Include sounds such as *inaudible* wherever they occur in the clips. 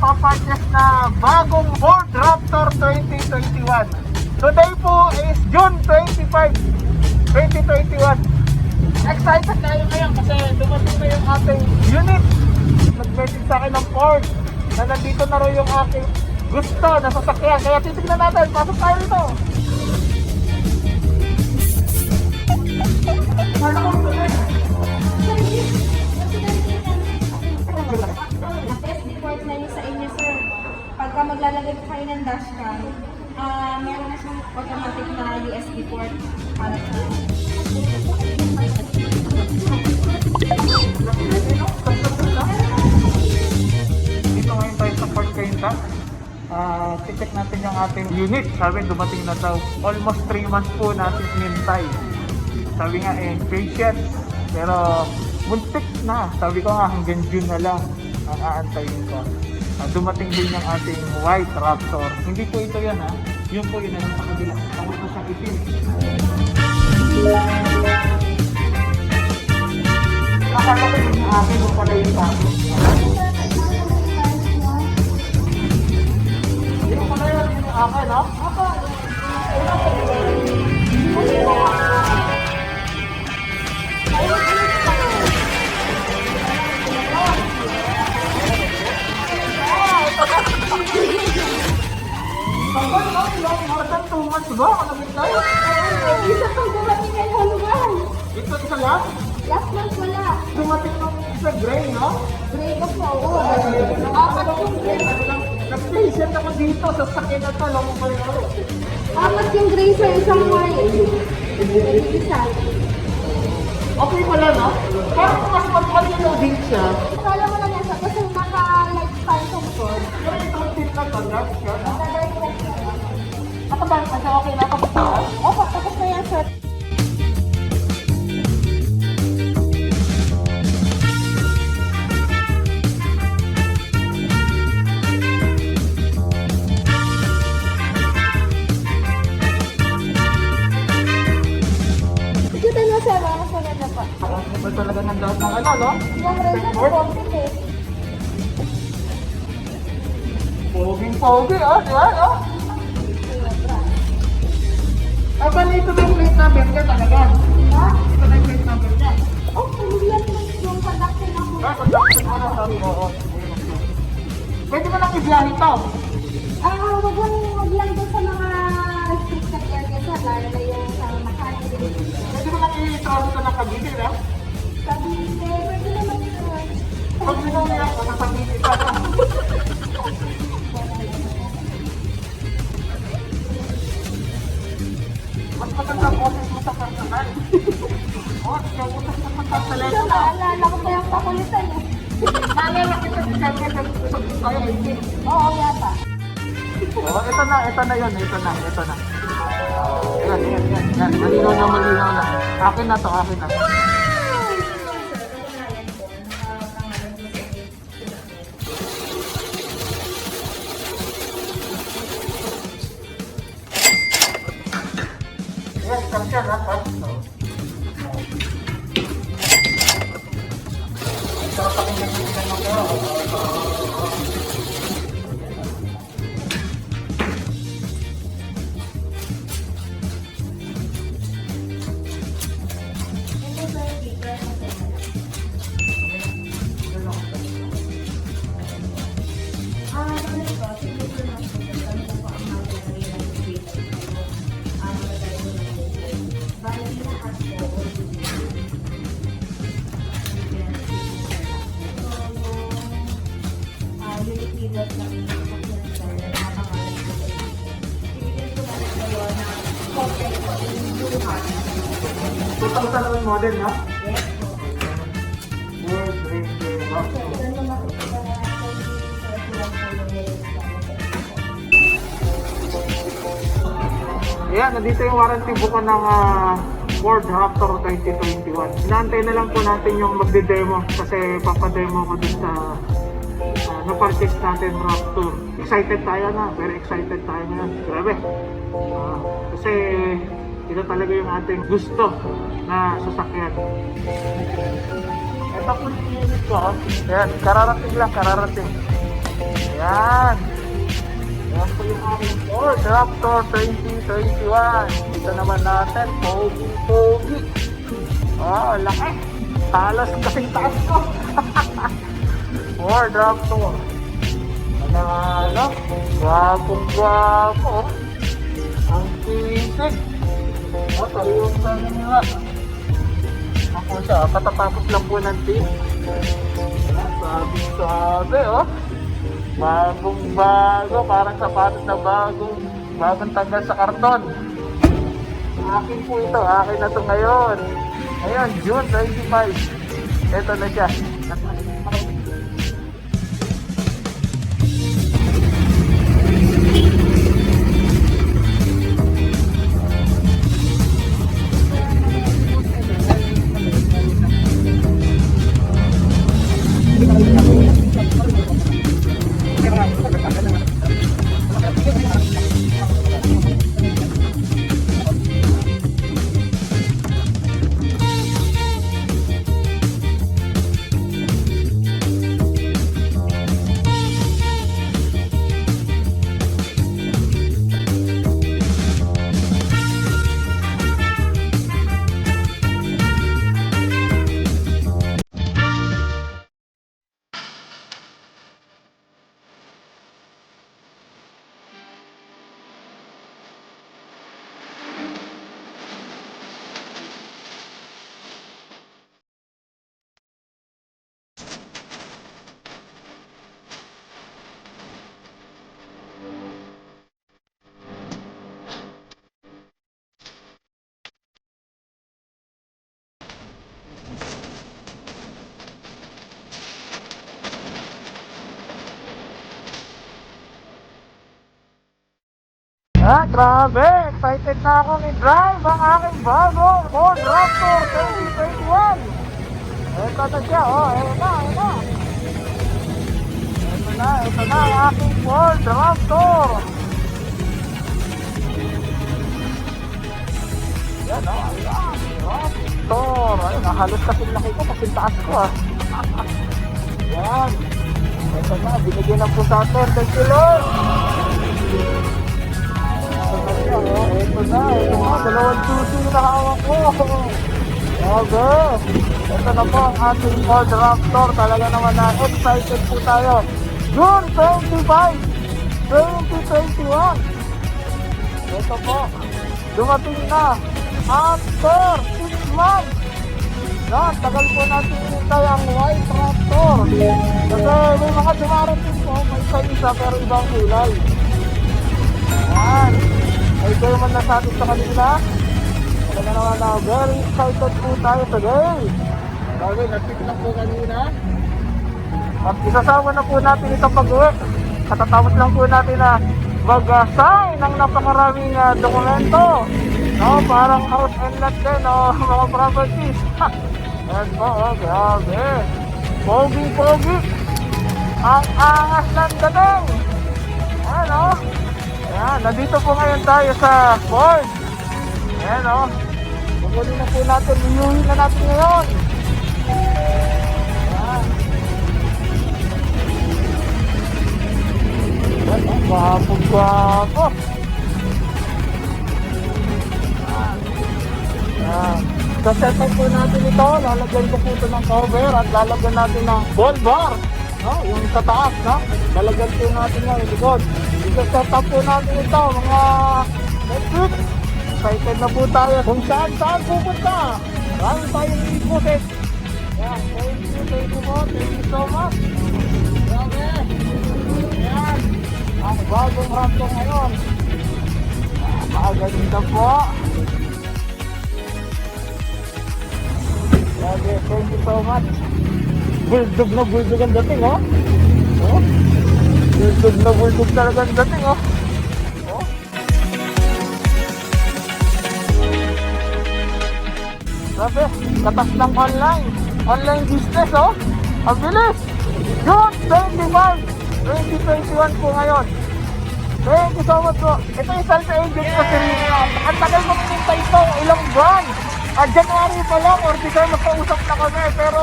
magpapurchase na bagong Ford Raptor 2021. Today po is June 25, 2021. Excited tayo ngayon kasi dumating na yung ating unit. Nag-message sa akin ng Ford na nandito na rin yung aking gusto na sasakyan. Kaya titignan natin, pasok tayo rito. Test report na yun sa inyo, sir. Pagka maglalagay kayo ng dashcam, ah meron na siyang automatic na USB port para sa Dito ngayon tayo sa Fort Cainta. Ah, check natin yung ating unit. Sabi dumating na daw. Almost 3 months po natin inintay. Sabi nga eh, patience. Pero muntik na. Sabi ko nga hanggang June na lang ang aantayin ko. Ah, dumating din yung ating white Raptor. Hindi po ito yan ha. Yun po yun na sa kabila. Tawag ko sa itim. Akala ko yung akin yung pala yung sa Ano ba tayo? Isa pang dumating kay Hulugan. Ito isa lang? Last month wala. Dumating nung sa gray, no? Break up po. Oo. Apat yung gray. Nag-patient ako dito sa sakyan na mo ba yun? Apat yung gray sa isang white. Isa. Okay pala, no? Parang mas matuwal yung loading siya. Okay na kapag taas? Opo, tapos na yan, sir. Ikutan mo, sir. Mga sunod na pa. Ako ba talaga ng lahat ng ano, no? Yung red na complete eh. Poging-pogi, oh, di ba, no? Ah, bali ito na yung plate number niya talaga. Ha? Ito na yung plate number niya. Oh, mo yung conductor ng Ah, conductor sabi ko, oo. Pwede mo lang ibiyahin to. Ah, wag lang, wag lang doon sa mga restricted area sir, lalo na yung sa Makati. Pwede mo lang i-travel to ng Cavite, no? Eh, pwede naman yun. Pag sinuwi ako, sa Cavite ka. Mas maganda ang boses mo sa personal. Oh, ikaw utak sa So, pagkakalaga. naalala ko pa yung kakulitan eh. Naalala Siyempre sa tayo, hindi. Oo, yata. Oh, ito na, ito na yun, ito na, ito na. Yan, yan, yan. Malinaw na, malinaw na. Akin na to, akin na. Naman model, no? World Ranger Rock. Ayan, nandito yung warranty book ng ah, Ford Raptor 2021. Inaantay na lang po natin yung magde-demo kasi papademo ko dun sa uh, na-purchase natin Raptor. Excited tayo na, very excited tayo ngayon. Grabe. Kasi ito talaga yung ating gusto na sasakyan. Ito po yung unit ko. Ayan, kararating lang, kararating. Yan. Yan po yung aking Ford Raptor 2021. Ito naman natin, Pogi Pogi. Oh, laki. Halos kasing taas ko. *laughs* Ford Raptor. Nanalo. Gwapong gwapo. Ang sisig. Oh, taliyong sa nila. Ako siya, katatapos lang po ng team. Sabi sabi, oh. Bagong bago, parang sapatos na bagong bagong tanggal sa karton. Akin po ito, akin na to ngayon. Ngayon, June 25. Ito na siya. Ah, grabe! Excited na akong i-drive ang aking bago Ford Raptor 2021! Ito na siya, oh, ito na, ito na! Ito na, ito na ang aking Ford Raptor! Yan, oh, ayan, Raptor! Ayun, halos kasi laki ko, kasi taas ko, ah. Yan! Ito na, binigyan na po sa atin. Thank you! Ito na, ito na, dalawang susi na hawak ko. Okay. Ito na po ang ating Ford Raptor. Talaga naman na excited po tayo. June 25, 2021. Ito po. Dumating na. After 6 months. Yan, tagal po natin hinintay ang White Raptor. Kasi may mga dumarating po, may isa-isa pero ibang kulay. Yan. Ay, kayo man nasabi sa kanila. Talaga naman na very excited po tayo today. Bagay, nag-pick lang po kanina. At isasama na po natin ito pag-uwi. Katatapos lang po natin na mag-sign ng napakaraming ah, dokumento. No, parang house and lot din, no, *laughs* mga properties. Yan po, oh, grabe. Pogi-pogi. Ang angas ng dating. Ano? Ayan, nandito po ngayon tayo sa Ford. Ayan o. Oh. Kukunin na po natin, iuwi na natin ngayon. Ayan. Ayan o, gwapo-gwapo. Ayan. Sa setup po natin ito, lalagyan ko po ito ng cover at lalagyan natin ng ball bar. No, yung sa taas, no? Lalagyan po natin yung likod. Up po natin ito, mga week. Excited na po tayo kung saan saan pupunta. Marami tayong ikutin. Yan, thank you, thank you po. Thank you so much. Grabe. Yan. Ang bagong rapto ngayon. Napakaganda po. Grabe, thank you so much. Bulldog na bulldog ang dating. Oh. Bulldog na bulldog talaga ang dating, oh. Oh. Grabe, katas ng online. Online business, oh. Ang bilis. June 25, 2021 po ngayon. Thank you so much po. Ito yung Salsa Agent ko si Rina. Ang tagal ko pinintay ito, ilang buwan. Ah, January pa lang or December magkausap na kami. Pero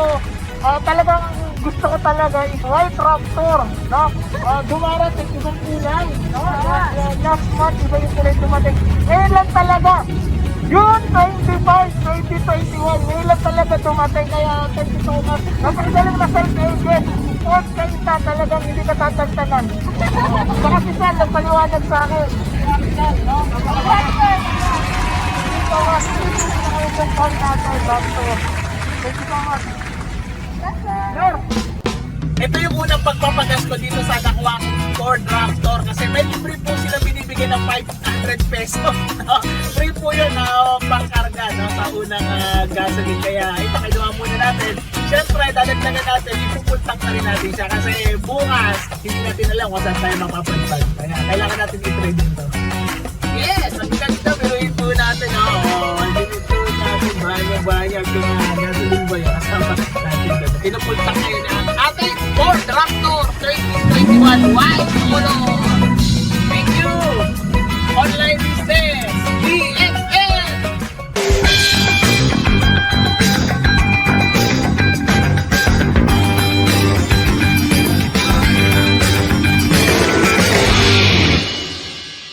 ah, talagang gusto ko talaga is white raptor. No? Uh, dumarating ibang kulay. No? Uh, uh, last month, iba yung kulay dumating. Ngayon lang talaga. June 25, 2021. Ngayon lang talaga dumating. Kaya thank you so much. Napagaling na self-agent. Port kaita talagang hindi ka tatagtanan. Saka si Sal, nagpaliwanag sa akin. No? Thank you so much. Thank you so much. Thank you so much. Sir, Ito yung unang pagpapagas ko dito sa Nakwak Ford Raptor kasi may libre po sila binibigay ng 500 pesos. *laughs* Free po yun na pangkarga no, sa unang uh, gasoline. Kaya ito, kinuha muna natin. Siyempre, dadagdagan natin, ipupultang na rin natin siya kasi bukas, hindi natin alam kung saan tayo mapapantan. Kaya kailangan natin i-trade ito. Yes! Ang ganda, biruin po natin. Oo, ang limit po natin. Kung gasoline ba yun? Kasama natin doon. Pinupultang ngayon ang ating Ford Raptor 2021 White Color.